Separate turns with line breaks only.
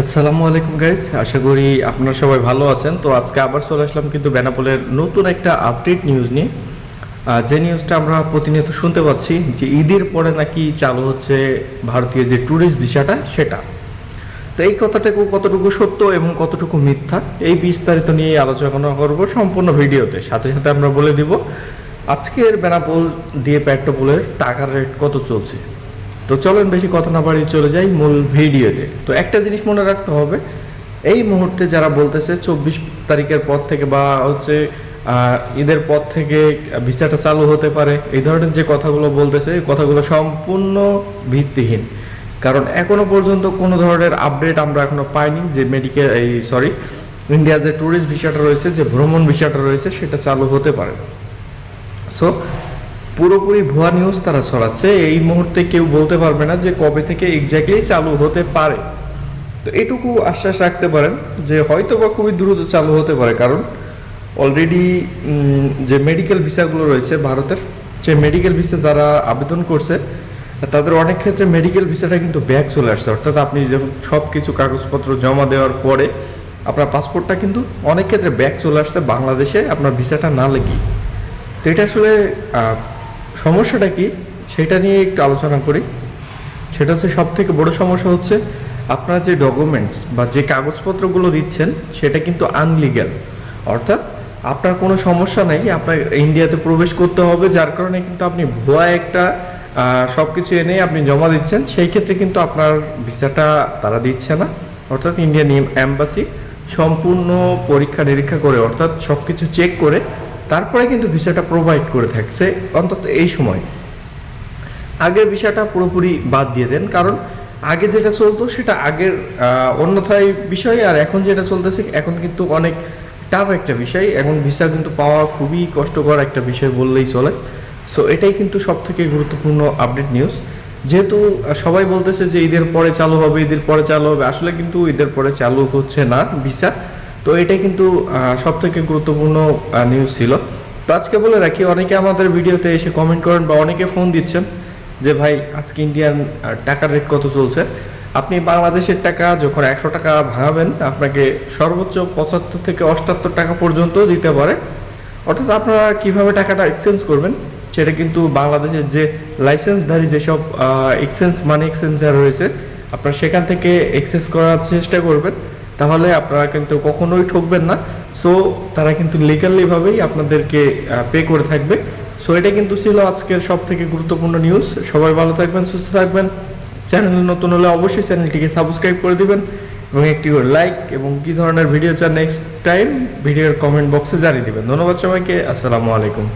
আসসালামু আলাইকুম গাইজ আশা করি আপনারা সবাই ভালো আছেন। তো আজকে আবার চলে আসলাম কিন্তু বেনাপোলের নতুন একটা আপডেট নিউজ নিয়ে। যে নিউজটা আমরা প্রতিনিয়ত শুনতে পাচ্ছি যে ঈদের পরে নাকি চালু হচ্ছে ভারতীয় যে ট্যুরিস্ট ভিসাটা সেটা। তো এই কথাটাকে কতটুকু সত্য এবং কতটুকু মিথ্যা, এই বিস্তারিত নিয়ে আলোচনা করব সম্পূর্ণ ভিডিওতে। সাথে সাথে আমরা বলে দিব, আজকের বেনাপোল দিয়ে পেট্রোপোলের টাকার রেট কত চলছে। তো চলেন বেশি কথা না বাড়িয়ে চলে যাই মূল ভিডিওতে। তো একটা জিনিস মনে রাখতে হবে, এই মুহূর্তে যারা বলতেছে চব্বিশ তারিখের পর থেকে বা হচ্ছে ঈদের পর থেকে ভিসাটা চালু হতে পারে, এই ধরনের যে কথাগুলো বলতেছে, এই কথাগুলো সম্পূর্ণ ভিত্তিহীন। কারণ এখনও পর্যন্ত কোনো ধরনের আপডেট আমরা এখনও পাইনি যে মেডিকেল এই সরি ইন্ডিয়া যে ট্যুরিস্ট ভিসাটা রয়েছে, যে ভ্রমণ ভিসাটা রয়েছে, সেটা চালু হতে পারে। সো পুরোপুরি ভুয়া নিউজ তারা ছড়াচ্ছে। এই মুহূর্তে কেউ বলতে পারবে না যে কবে থেকে এক্স্যাক্টলি চালু হতে পারে। তো এটুকু আশ্বাস রাখতে পারেন যে হয়তো বা খুবই দ্রুত চালু হতে পারে, কারণ অলরেডি যে মেডিকেল ভিসাগুলো রয়েছে ভারতের যে মেডিকেল ভিসা যারা আবেদন করছে, তাদের অনেক ক্ষেত্রে মেডিকেল ভিসাটা কিন্তু ব্যাক চলে আসছে। অর্থাৎ আপনি যখন সব কিছু কাগজপত্র জমা দেওয়ার পরে আপনার পাসপোর্টটা কিন্তু অনেক ক্ষেত্রে ব্যাক চলে আসছে বাংলাদেশে আপনার ভিসাটা না লেগে তো এটা আসলে সমস্যাটা কি? সেটা নিয়ে একটু আলোচনা করি। সেটা হচ্ছে সব থেকে বড় সমস্যা হচ্ছে, আপনারা যে ডকুমেন্টস বা যে কাগজপত্রগুলো দিচ্ছেন, সেটা কিন্তু আনলিগ্যাল অর্থাৎ আপনার কোনো সমস্যা নেই, আপনার ইন্ডিয়াতে প্রবেশ করতে হবে, যার কারণে কিন্তু আপনি ভুয়া একটা সব কিছু এনে আপনি জমা দিচ্ছেন। সেই ক্ষেত্রে কিন্তু আপনার ভিসাটা তারা দিচ্ছে না। অর্থাৎ ইন্ডিয়ান অ্যাম্বাসি সম্পূর্ণ পরীক্ষা নিরীক্ষা করে, অর্থাৎ সব কিছু চেক করে তারপরে কিন্তু ভিসাটা প্রোভাইড করে থাকছে অন্তত এই সময়। আগের ভিসাটা পুরোপুরি বাদ দিয়ে দেন, কারণ আগে যেটা চলতো সেটা আগের অন্যথায় বিষয়, আর এখন যেটা চলতেছে, এখন কিন্তু অনেক টাফ একটা বিষয়। এখন ভিসা কিন্তু পাওয়া খুবই কষ্টকর একটা বিষয় বললেই চলে। সো এটাই কিন্তু সব থেকে গুরুত্বপূর্ণ আপডেট নিউজ যেহেতু সবাই বলতেছে যে ঈদের পরে চালু হবে, ঈদের পরে চালু হবে, আসলে কিন্তু ঈদের পরে চালু হচ্ছে না ভিসা। তো এটাই কিন্তু সব থেকে গুরুত্বপূর্ণ নিউজ ছিল। তো আজকে বলে রাখি, অনেকে আমাদের ভিডিওতে এসে কমেন্ট করেন বা অনেকে ফোন দিচ্ছেন যে, ভাই, আজকে ইন্ডিয়ান টাকার রেট কত চলছে? আপনি বাংলাদেশের টাকা যখন একশো টাকা ভাঙাবেন, আপনাকে সর্বোচ্চ পঁচাত্তর থেকে অষ্টাত্তর টাকা পর্যন্ত দিতে পারে। অর্থাৎ আপনারা কীভাবে টাকাটা এক্সচেঞ্জ করবেন, সেটা কিন্তু বাংলাদেশের যে লাইসেন্সধারী যেসব এক্সচেঞ্জ মানি এক্সচেঞ্জার রয়েছে, আপনারা সেখান থেকে এক্সচেঞ্জ করার চেষ্টা করবেন। তাহলে আপনারা কিন্তু কখনোই ঠকবেন না। সো তারা কিন্তু লিগালিভাবেই আপনাদেরকে পে করে থাকবে। সো এটা কিন্তু ছিল আজকের সব থেকে গুরুত্বপূর্ণ নিউজ সবাই ভালো থাকবেন, সুস্থ থাকবেন। চ্যানেল নতুন হলে অবশ্যই চ্যানেলটিকে সাবস্ক্রাইব করে দিবেন এবং একটি করে লাইক এবং কী ধরনের ভিডিও চান নেক্সট টাইম ভিডিওর কমেন্ট বক্সে জানিয়ে দিবেন। ধন্যবাদ সবাইকে, আসসালামু আলাইকুম।